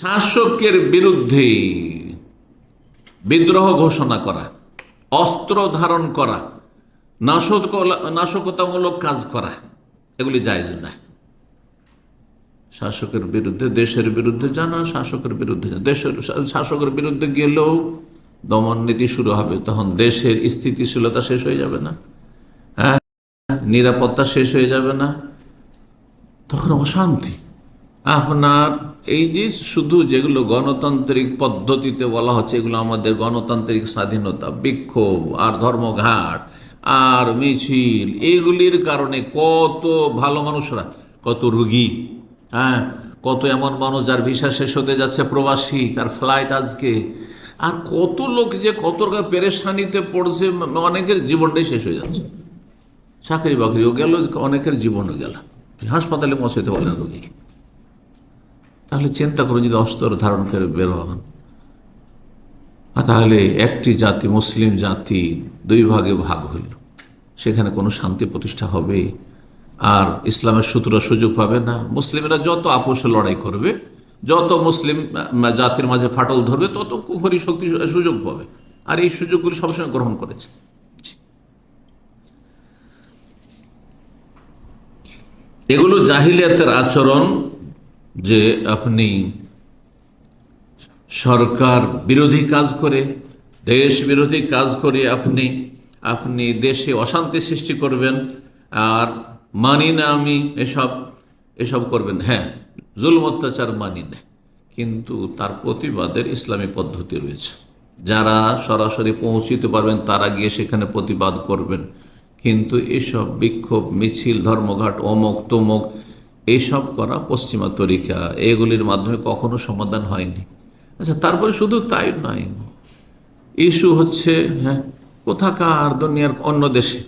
শাসকের বিরুদ্ধে বিদ্রোহ ঘোষণা করা, অস্ত্র ধারণ করা নাশক নাশকতামূলক কাজ করা, এগুলি জায়জ না শাসকের বিরুদ্ধে, দেশের বিরুদ্ধে জানা, শাসকের বিরুদ্ধে দেশের শাসকের বিরুদ্ধে গেলেও দমন নীতি শুরু হবে, তখন দেশের স্থিতিশীলতা শেষ হয়ে যাবে না। হ্যাঁ নিরাপত্তা শেষ হয়ে যাবে না। তখন অশান্তি। আপনার এই যে শুধু যেগুলো গণতান্ত্রিক পদ্ধতিতে বলা হচ্ছে, এগুলো আমাদের গণতান্ত্রিক স্বাধীনতা, বিক্ষোভ আর ধর্মঘাট আর মিছিল, এগুলির কারণে কত ভালো মানুষরা, কত রুগী হ্যাঁ কত এমন মানুষ যার ভিসা শেষ হতে যাচ্ছে প্রবাসী, তার ফ্লাইট আজকে, আর কত লোক যে কত রকম পেরেশানিতে পড়ছে, অনেকের জীবনটাই শেষ হয়ে যাচ্ছে। চাকরি বাকরিও গেল, অনেকের জীবনও গেল। হাসপাতালে পৌঁছাতে বলেন রোগীকে। তাহলে চিন্তা করে যদি অস্ত্র ধারণ করে বের হন। তাহলে একটি জাতি, মুসলিম জাতি, দুই ভাগে ভাগ হইল। সেখানে কোনো শান্তি প্রতিষ্ঠা হবে। আর ইসলামের সূত্ররা সুযোগ পাবে না। মুসলিমরা যত আপোষে লড়াই করবে, যত মুসলিম জাতির মাঝে ফাটল ধরবে, তত কুফরি শক্তি সুযোগ পাবে। আর এই সুযোগগুলি সবসময় গ্রহণ করেছে। এগুলো জাহিলিয়াতের আচরণ যে আপনি সরকার বিরোধী কাজ করে, দেশ বিরোধী কাজ করে আপনি আপনি দেশে অশান্তি সৃষ্টি করবেন, আর মানি না আমি এসব এসব করবেন। হ্যাঁ জুলম অত্যাচার মানি না। কিন্তু তার প্রতিবাদের ইসলামী পদ্ধতি রয়েছে। যারা সরাসরি পৌঁছিতে পারবেন, তারা গিয়ে সেখানে প্রতিবাদ করবেন। কিন্তু এসব বিক্ষোভ, মিছিল, ধর্মঘাট অমক তমক এইসব করা পশ্চিমা তরিকা, এগুলির মাধ্যমে কখনো সমাধান হয়নি। আচ্ছা তারপরে শুধু তাই নয়, ইস্যু হচ্ছে হ্যাঁ কোথাকার দুনিয়ার অন্য দেশে।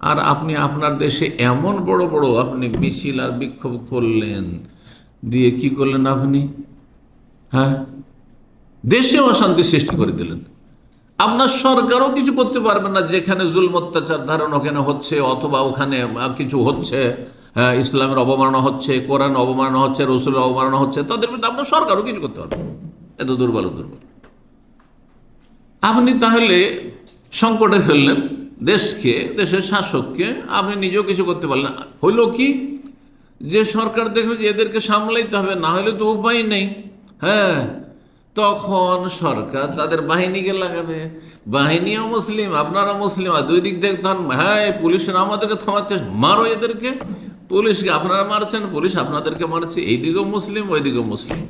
আর আপনি আপনার দেশে এমন বড় বড় আপনি মিছিল আর বিক্ষোভ করলেন, দিয়ে কি করলেন আপনি? হ্যাঁ দেশে অশান্তি সৃষ্টি করে দিলেন। আপনার সরকারও কিছু করতে পারবে না, যেখানে জুলম অত্যাচার ধারণ ওখানে হচ্ছে, অথবা ওখানে কিছু হচ্ছে। ইসলামের অবমাননা হচ্ছে, কোরআন অবমাননা হচ্ছে, রসুলের অবমাননা হচ্ছে, তাদের বিরুদ্ধে আপনার সরকারও কিছু করতে পারবে এত দুর্বল দুর্বল। আপনি তাহলে সংকটে ফেললেন, দেশকে, দেশের শাসককে, আপনি নিজেও কিছু করতে পারলেন। হইল কি? যে সরকার দেখবে যে এদেরকে সামলাইতে হবে, না হলে তো উপায় নেই। হ্যাঁ তখন সরকার তাদের বাহিনীকে লাগাবে। বাহিনীও মুসলিম, আপনারা মুসলিম, আর দুই দিক তখন হ্যাঁ পুলিশের আমাদেরকে থামাতে, মারো এদেরকে। পুলিশকে আপনারা মারছেন, পুলিশ আপনাদেরকে মারছে, এইদিকেও মুসলিম, ওইদিকেও মুসলিম।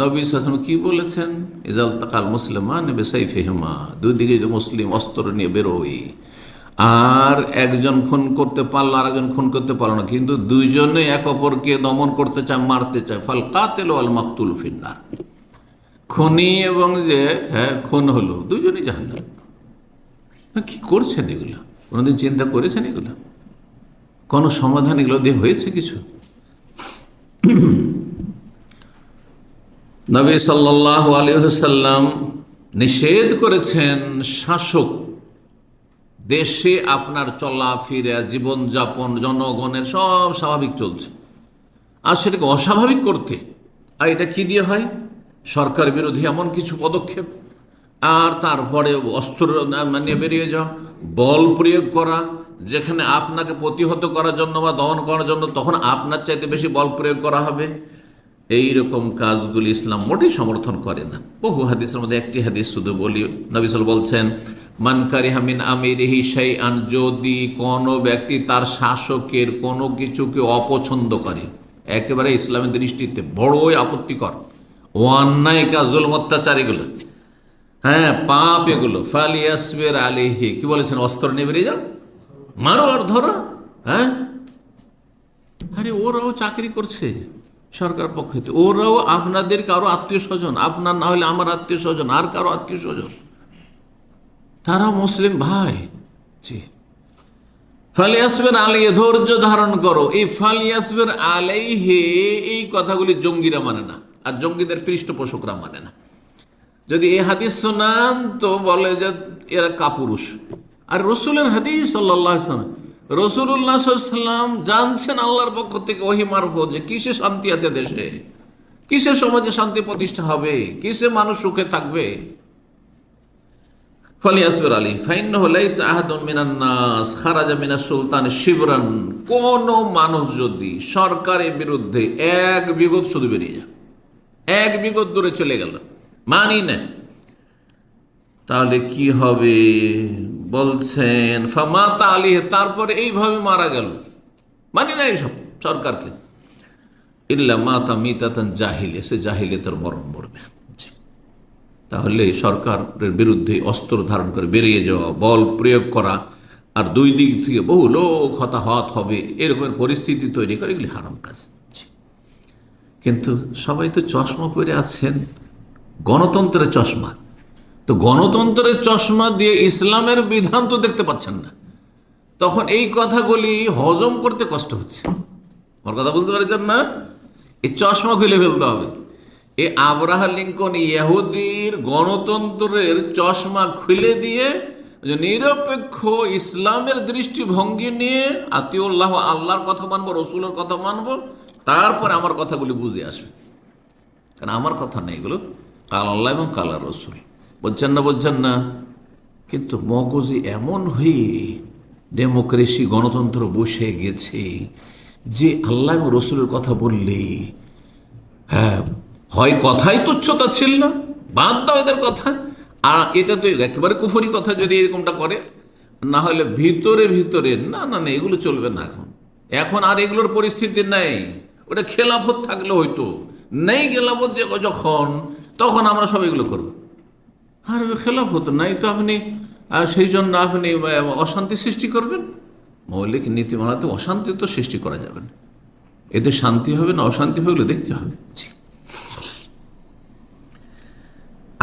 নবী হাসান কি বলেছেন? ইজাল তাকাল মুসলিমান বেসাইফেহমা দুই দিকে যে মুসলিম, অস্ত্র নিয়ে বেরোই। আর একজন খুন করতে পারল আর একজন খুন করতে পারল না, কিন্তু দুইজনে এক অপরকে দমন করতে চায়, মারতে চায়। ফল কাতেল আল মাকতুল ফিন্নার। খুনি এবং যে হ্যাঁ খুন হলো দুজনেই জাহান্ন কি করছেন এগুলো? কোনোদিন চিন্তা করেছেন এগুলো? কোনো সমাধান এগুলো দিয়ে হয়েছে কিছু? নবী সাল্লাহ আলহ্লাম নিষেধ করেছেন, শাসক দেশে আপনার চলাফেরা, জীবনযাপন, জনগণের সব স্বাভাবিক চলছে। আর সেটাকে অস্বাভাবিক করতে। আর এটা কি দিয়ে হয়? সরকার বিরোধী এমন কিছু পদক্ষেপ। আর তারপরে অস্ত্র না- নিয়ে বেরিয়ে যাওয়া, বল প্রয়োগ করা যেখানে আপনাকে প্রতিহত করার জন্য বা দমন করার জন্য তখন আপনার চাইতে বেশি বল প্রয়োগ করা হবে। এই রকম কাজগুলি ইসলাম মোটেই সমর্থন করে না। বহু হাদিসের মধ্যে একটি হাদিস শুধু বলি নবিসাল বলছেন মানকারি হামিন আমির হিসাই আন যদি কোনো ব্যক্তি তার শাসকের কোনো কিছুকে অপছন্দ করে, একেবারে ইসলামের দৃষ্টিতে বড়ই আপত্তিকর ও অন্যায় কাজ জুলম, অত্যাচার এগুলো হ্যাঁ পাপ এগুলো, ফালিয়াসবের আলিহি কি বলেছেন? অস্ত্র নিয়ে বেরিয়ে যাও মারো আর ধরো হ্যাঁ? আরে ওরাও চাকরি করছে সরকার পক্ষ ওরাও আপনাদের কারও আত্মীয় স্বজন, আপনার না হলে আমার আত্মীয় স্বজন, আর কারও আত্মীয় স্বজন। তারা মুসলিম ভাই। জি। ফালিয়াসবের আলিয়ে ধৈর্য ধারণ করো। এই ফালিয়াসবের আলাইহে, এই কথাগুলি জঙ্গিরা মানে না, আর জঙ্গিদের পৃষ্ঠপোষকরা মানে না। যদি এই হাদিস শোনান তো বলে যে এরা কাপুরুষ। আর রসুলের হাদিস সাল্লাহ রসুল্লাহ সাল্লাম জানছেন আল্লাহর পক্ষ থেকে ওহি মারফত যে কিসে শান্তি আছে দেশে? কিসে সমাজে শান্তি প্রতিষ্ঠা হবে? কিসে মানুষ সুখে থাকবে? ফাইন খারাজা সুলতান শিবরান, কোন মানুষ যদি সরকারের বিরুদ্ধে এক বিগত শুধু বেরিয়ে যায়, এক বিগত দূরে চলে গেল, মানি তাহলে কি হবে? বলছেন ফামাতা আলী তারপরে এইভাবে মারা গেল। মানি না এইসব সরকারকে। ইল্লা মাতা মিতাতান জাহিলে সে জাহিলে তার মরণ মরবে। তাহলে সরকারের বিরুদ্ধে অস্ত্র ধারণ করে বেরিয়ে যাওয়া, বল প্রয়োগ করা, আর দুই দিক থেকে বহু লোক হতাহত হবে, এরকমের পরিস্থিতি তৈরি করে, এগুলি হারাম কাজ। কিন্তু সবাই তো চশমা পরে আছেন, গণতন্ত্রের চশমা। তো গণতন্ত্রের চশমা দিয়ে ইসলামের বিধান তো দেখতে পাচ্ছেন না। তখন এই কথাগুলি হজম করতে কষ্ট হচ্ছে। আমার কথা বুঝতে পারছেন না? এই চশমা খুলে ফেলতে হবে। এই আব্রাহা লিঙ্কন ইহুদির গণতন্ত্রের চশমা খুলে দিয়ে নিরপেক্ষ ইসলামের দৃষ্টিভঙ্গি নিয়ে আতিউল্লাহ আল্লাহর কথা মানবো, রসুলের কথা মানবো, তারপরে আমার কথাগুলি বুঝে আসবে। কারণ আমার কথা নেই এগুলো কাল আল্লাহ এবং কালার রসুল। বলছেন না বলছেন না। কিন্তু মগজে এমন হয়ে ডেমোক্রেসি, গণতন্ত্র বসে গেছে যে আল্লাহ রসুলের কথা বললে হ্যাঁ হয় কথাই তুচ্ছতা ছিল না, বাদ দাও এদের কথা। আর এটা তো একেবারে কুফরি কথা যদি এরকমটা করে, না হলে ভিতরে ভিতরে, না না না, এগুলো চলবে না এখন। এখন আর এগুলোর পরিস্থিতি নেই। ওটা খেলাফত থাকলে হয়তো নেই খেলাফত যে যখন, তখন আমরা সব এগুলো করব। আর খেলাফ হতো নাই তো আপনি সেই জন্য আপনি অশান্তি সৃষ্টি করবেন। মৌলিক নীতিমালাতে অশান্তি তো সৃষ্টি করা যাবে না। এতে শান্তি হবে না, অশান্তি হবে দেখতে হবে।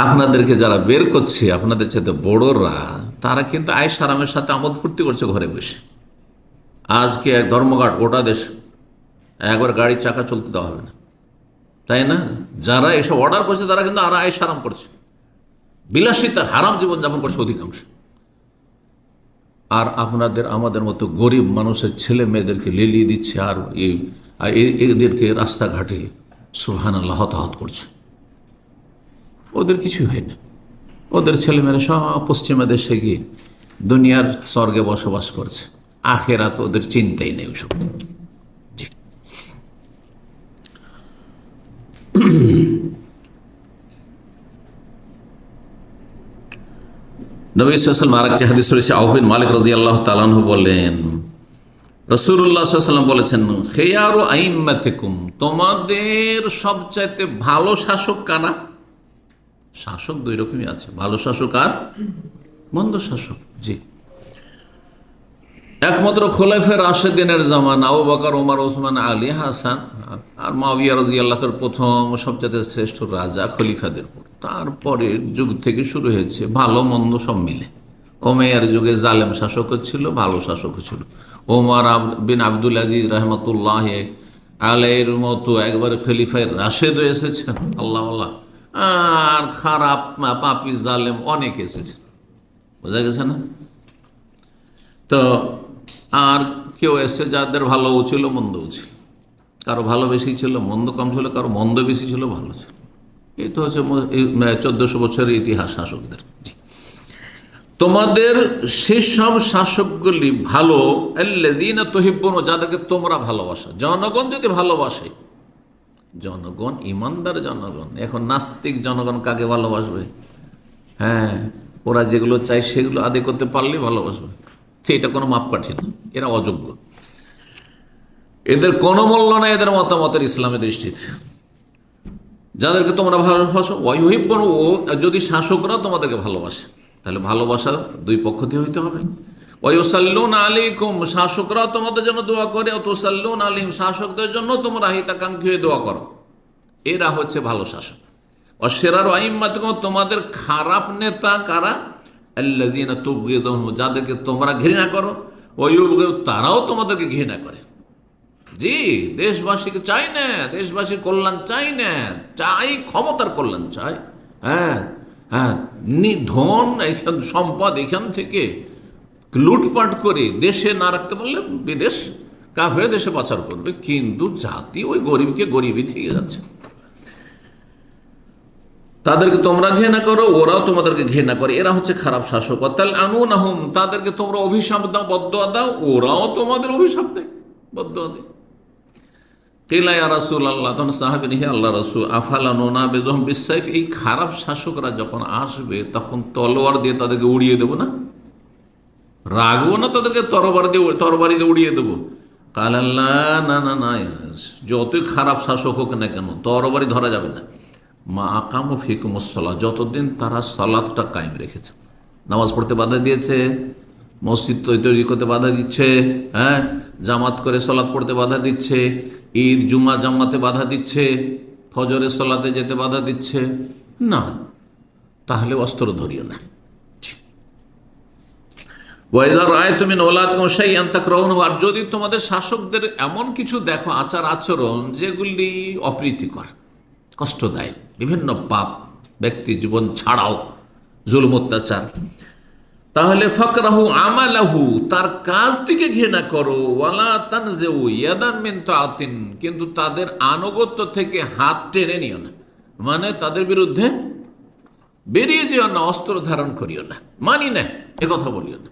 আপনাদেরকে যারা বের করছে, আপনাদের সাথে বড়রা, তারা কিন্তু আয়স আরামের সাথে আমোদ ফুর্তি করছে ঘরে বসে। আজকে এক ধর্মঘাট, গোটা দেশ, একবার গাড়ির চাকা চলতে দেওয়া হবে না। তাই না? যারা এসব অর্ডার করছে, তারা কিন্তু আর আয়স আরাম করছে। বিলাসিতার হারাম জীবনযাপন করছে অধিকাংশ। আর আপনাদের, আমাদের মতো গরিব মানুষের ছেলে মেয়েদেরকে লিলিয়ে দিচ্ছে আর এদেরকে রাস্তাঘাটে সুহান আল্লাহ হতাহত করছে। ওদের কিছুই হয় না। ওদের ছেলেমেয়েরা সব পশ্চিমা দেশে গিয়ে দুনিয়ার স্বর্গে বসবাস করছে। আখেরাত ওদের চিন্তাই নেই ওসব। নবী সাল্লাম আর একটি হাদিস রয়েছে আহবিন মালিক রাজি আল্লাহ তালানহু বললেন রসুল্লাহ বলেছেন, খেয়ারু আইম্মাতেকুম তোমাদের সবচাইতে ভালো শাসক কারা? শাসক দুই রকমই আছে, ভালো শাসক আর মন্দ শাসক, জি। একমাত্র খোলাফের রাশেদিনের জামান, আবু বকর ওমার ওসমান আলী, হাসান আর মাবিয়া রাজি আল্লাহর প্রথম সবচেয়ে শ্রেষ্ঠ রাজা খলিফাদের পর তারপরের যুগ থেকে শুরু হয়েছে ভালো মন্দ সব মিলে। ওমেয়ার যুগে জালেম শাসকও ছিল, ভালো শাসকও ছিল। ওমর বিন আব্দুল আজিজ রহমতুল্লাহ আলের মতো একবারে খলিফায় রাশেদ এসেছেন আল্লাহ আল্লাহ। আর খারাপ পাপি জালেম অনেক এসেছে। বোঝা গেছে না? তো আর কেউ এসছে যাদের ভালোও ছিল, মন্দও ছিল। কারও ভালো বেশি ছিল, মন্দ কম ছিল, কারও মন্দ বেশি ছিল, ভালো ছিল। এই তো হচ্ছে চোদ্দশো বছরের ইতিহাস শাসকদের। তোমাদের সেসব শাসকগুলি ভালো দিন তহিব্বন, যাদেরকে তোমরা ভালোবাসো। জনগণ যদি ভালোবাসে, জনগণ, ইমানদার জনগণ, এখন নাস্তিক জনগণ কাকে ভালোবাসবে? হ্যাঁ ওরা যেগুলো চায় সেগুলো আদায় করতে পারলেই ভালোবাসবে। তো এটা কোনো মাপকাঠি না, এরা অযোগ্য। এদের কোনো মূল্য নেই এদের মতামতের ইসলামের দৃষ্টিতে যাদেরকে তোমরা ভালোবাসো ওয়াইহিব্বন ও যদি শাসকরা তোমাদেরকে ভালোবাসে, তাহলে ভালোবাসা দুই পক্ষ দিয়ে হইতে হবে। ওয়ুসাল্লুন আলাইকুম, শাসকরা তোমাদের জন্য দোয়া করে, অতসাল্লুন আলিম শাসকদের জন্য তোমরা হিতাকাঙ্ক্ষী হয়ে দোয়া করো। এরা হচ্ছে ভালো শাসক। অশেরার আইম্মাতকম তোমাদের খারাপ নেতা কারা? তুবগিদুহুম, যাদেরকে তোমরা ঘৃণা করো। ওয়ুবগিদ, তারাও তোমাদেরকে ঘৃণা করে। জি, দেশবাসীকে চাই না, দেশবাসীর কল্যাণ চাই না, চাই ক্ষমতার কল্যাণ চাই। হ্যাঁ হ্যাঁ ধন এখান সম্পদ এখান থেকে লুটপাট করে দেশে না রাখতে পারলে বিদেশ, কাফের দেশে পাচার করবে। কিন্তু জাতি ওই গরিবকে গরিবই থেকে যাচ্ছে। তাদেরকে তোমরা ঘৃণা করো, ওরাও তোমাদেরকে ঘৃণা করে। এরা হচ্ছে খারাপ শাসক। তাহলে আনু নাহুম তাদেরকে তোমরা অভিশাপ দাও বদ্ধ দাও, ওরাও তোমাদের অভিশাপ দেয় বদ্ধ দেয়। কেলাই রাসুল আল্লাহ তখন সাহাবিন আল্লাহ রসুল, আফালা নোনা বেজম বিশ্বাইফ এই খারাপ শাসকরা যখন আসবে, তখন তলোয়ার দিয়ে তাদেরকে উড়িয়ে দেবো না? রাখব না তাদেরকে? তরবার দিয়ে তরবারি দিয়ে উড়িয়ে দেবো? কাল আল্লাহ না না না, যতই খারাপ শাসক হোক না কেন, তরবারি ধরা যাবে না। মা আকাম ও ফিকুমসলা যতদিন তারা সালাদটা কায়েম রেখেছে। নামাজ পড়তে বাধা দিয়েছে, মসজিদ তৈরি করতে বাধা দিচ্ছে হ্যাঁ? জামাত করে সলাৎ পড়তে বাধা দিচ্ছে ঈদ জুমা জামাতে বাধা দিচ্ছে, ফজরের সলাতে যেতে বাধা দিচ্ছে। না, তাহলে অস্ত্র ধরিও না। ওয়াইদার রায় তুমি নোলাত গোসাই আন্তাক রহন আর যদি তোমাদের শাসকদের এমন কিছু দেখো, আচার আচরণ, যেগুলি অপ্রীতিকর কষ্ট দেয় বিভিন্ন পাপ, ব্যক্তি জীবন ছাড়াও, জুলুম, অত্যাচার তাহলে ফকরাহু আমালাহু, তার কাজটিকে ঘৃণা করো। ওয়ালা তানজেউ ইয়াদান মিন কিন্তু তাদের আনুগত্য থেকে হাত টেনে নিও না। মানে তাদের বিরুদ্ধে বেরিয়ে যেও না, অস্ত্র ধারণ করিও না। মানি না কথা বলিও না।